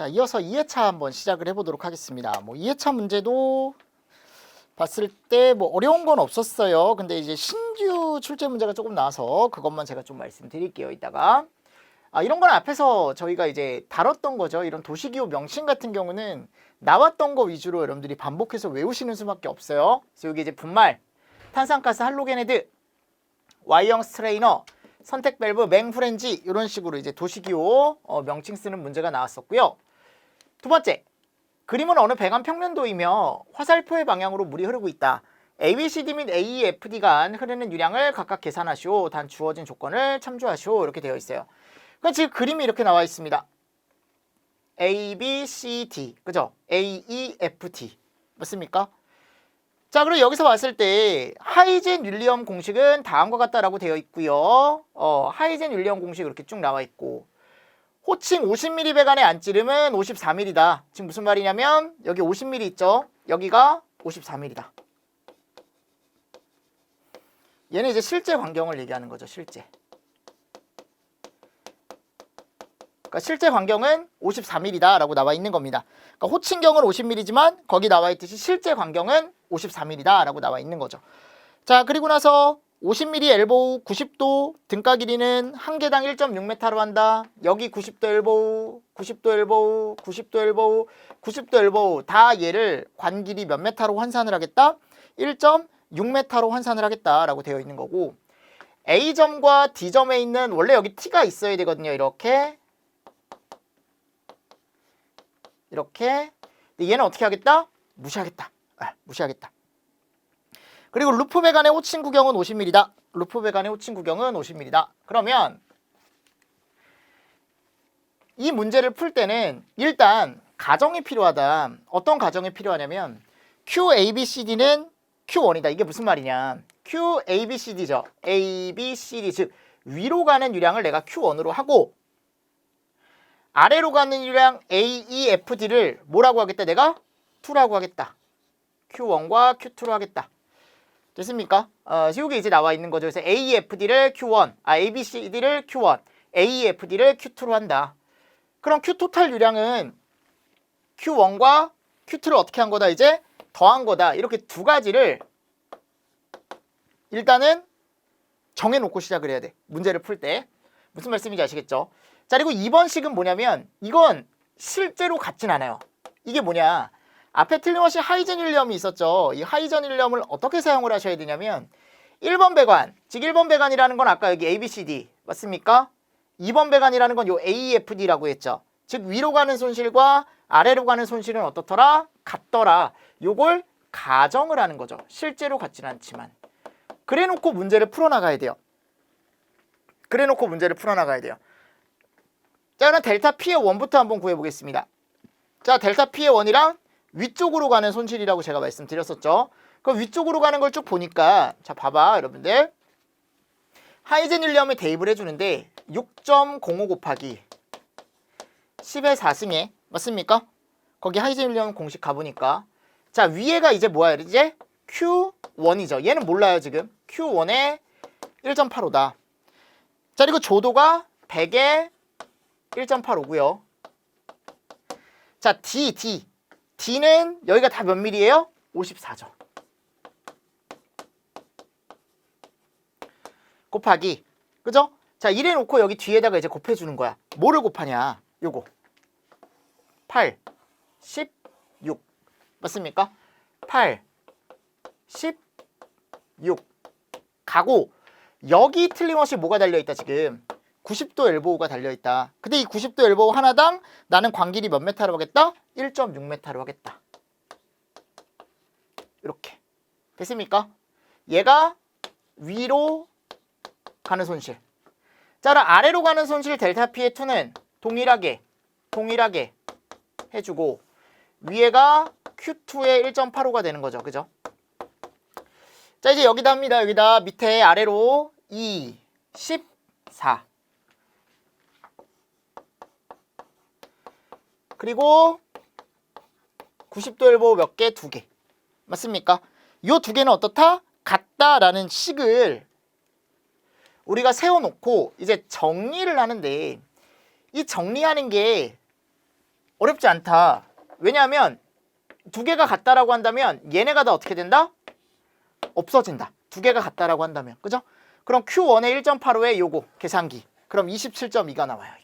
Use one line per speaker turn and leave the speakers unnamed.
자, 이어서 2회차 한번 시작을 해보도록 하겠습니다. 뭐 2회차 문제도 봤을 때 뭐 어려운 건 없었어요. 근데 이제 신규 출제 문제가 조금 나와서 그것만 제가 좀 말씀드릴게요. 이따가 아, 이런 건 앞에서 저희가 이제 다뤘던 거죠. 이런 도시기호 명칭 같은 경우는 나왔던 거 위주로 여러분들이 반복해서 외우시는 수밖에 없어요. 그래서 여기 이제 분말, 탄산가스, 할로게네드, Y형 스트레이너, 선택 밸브, 맹 프렌지 이런 식으로 이제 도시기호 어, 명칭 쓰는 문제가 나왔었고요. 두 번째, 그림은 어느 배관 평면도이며 화살표의 방향으로 물이 흐르고 있다. ABCD 및 AEFD 간 흐르는 유량을 각각 계산하시오. 단 주어진 조건을 참조하시오. 이렇게 되어 있어요. 그러니까 지금 그림이 이렇게 나와 있습니다. A, B, C, D. 그죠? A, E, F, T. 맞습니까? 자, 그리고 여기서 봤을 때 하이젠 윌리엄 공식은 다음과 같다라고 되어 있고요. 어, 하이젠 윌리엄 공식 이렇게 쭉 나와 있고 호칭 50mm 배관의 안찌름은 54mm다. 지금 무슨 말이냐면 여기 50mm 있죠? 여기가 54mm다. 얘는 이제 실제 광경을 얘기하는 거죠. 실제. 그러니까 실제 광경은 54mm다라고 나와 있는 겁니다. 그러니까 호칭경은 50mm지만 거기 나와 있듯이 실제 광경은 54mm다라고 나와 있는 거죠. 자, 그리고 나서 50mm 엘보우 90도 등가 길이는 한 개당 1.6m로 한다. 여기 90도 엘보우, 90도 엘보우, 90도 엘보우, 90도 엘보우 다 얘를 관 길이 몇 메타로 환산을 하겠다? 1.6m로 환산을 하겠다라고 되어 있는 거고 A점과 D점에 있는 원래 여기 T가 있어야 되거든요. 이렇게 이렇게 얘는 어떻게 하겠다? 무시하겠다. 아, 무시하겠다. 그리고 루프 배관의 호칭 구경은 50mm다. 루프 배관의 호칭 구경은 50mm다. 그러면 이 문제를 풀 때는 일단 가정이 필요하다. 어떤 가정이 필요하냐면 Q, A, B, C, D는 Q1이다. 이게 무슨 말이냐? Q, A, B, C, D죠. A, B, C, D 즉 위로 가는 유량을 내가 Q1으로 하고 아래로 가는 유량 A, E, F, D를 뭐라고 하겠다? 내가 2라고 하겠다. Q1과 Q2로 하겠다. 됐습니까? 어, 이게 이제 나와 있는 거죠. 그래서 A, F, D를 Q1, 아, A, B, C, D를 Q1, A, F, D를 Q2로 한다. 그럼 Q 토탈 유량은 Q1과 Q2를 어떻게 한 거다? 이제 더한 거다. 이렇게 두 가지를 일단은 정해놓고 시작을 해야 돼. 문제를 풀 때. 무슨 말씀인지 아시겠죠? 자, 그리고 2번 식은 뭐냐면 이건 실제로 같진 않아요. 이게 뭐냐? 앞에 틀림없이 하이젠일리엄이 있었죠. 이 하이젠일리엄을 어떻게 사용을 하셔야 되냐면 1번 배관, 즉 1번 배관이라는 건 아까 여기 ABCD 맞습니까? 2번 배관이라는 건 요 AEFD라고 했죠. 즉 위로 가는 손실과 아래로 가는 손실은 어떻더라? 같더라. 요걸 가정을 하는 거죠. 실제로 같진 않지만. 그래 놓고 문제를 풀어 나가야 돼요. 그래 놓고 문제를 풀어 나가야 돼요. 자, 그럼 델타 P의 원부터 한번 구해 보겠습니다. 자, 델타 P의 원이랑 위쪽으로 가는 손실이라고 제가 말씀드렸었죠. 그 위쪽으로 가는 걸 쭉 보니까 자 봐봐 여러분들 하이젠일리엄을 대입을 해주는데 6.05 곱하기 10의 4승에 맞습니까? 거기 하이젠일리엄 공식 가보니까 자 위에가 이제 뭐야 이제 Q1이죠. 얘는 몰라요 지금 Q1에 1.85다. 자 그리고 조도가 100에 1.85고요. 자 D, D D는 여기가 다 몇 밀이에요? 54죠. 곱하기 그죠? 자 이래 놓고 여기 뒤에다가 이제 곱해주는 거야. 뭐를 곱하냐? 요거 8, 16 맞습니까? 8, 16 가고 여기 틀림없이 뭐가 달려있다 지금 90도 엘보우가 달려있다. 근데 이 90도 엘보우 하나당 나는 광길이 몇 메타로 하겠다? 1.6m로 하겠다. 이렇게. 됐습니까? 얘가 위로 가는 손실. 자, 그럼 아래로 가는 손실 델타 P의 2는 동일하게, 동일하게 해주고 위에가 Q2의 1.85가 되는 거죠. 그죠? 자, 이제 여기다 합니다. 여기다 밑에 아래로 2, 14. 그리고 90도 엘보 몇 개? 두 개. 맞습니까? 요두 개는 어떻다? 같다라는 식을 우리가 세워놓고 이제 정리를 하는데 이 정리하는 게 어렵지 않다. 왜냐하면 두 개가 같다라고 한다면 얘네가 다 어떻게 된다? 없어진다. 두 개가 같다라고 한다면. 그죠? 그럼 Q1의 1.85의 요거 계산기. 그럼 27.2가 나와요.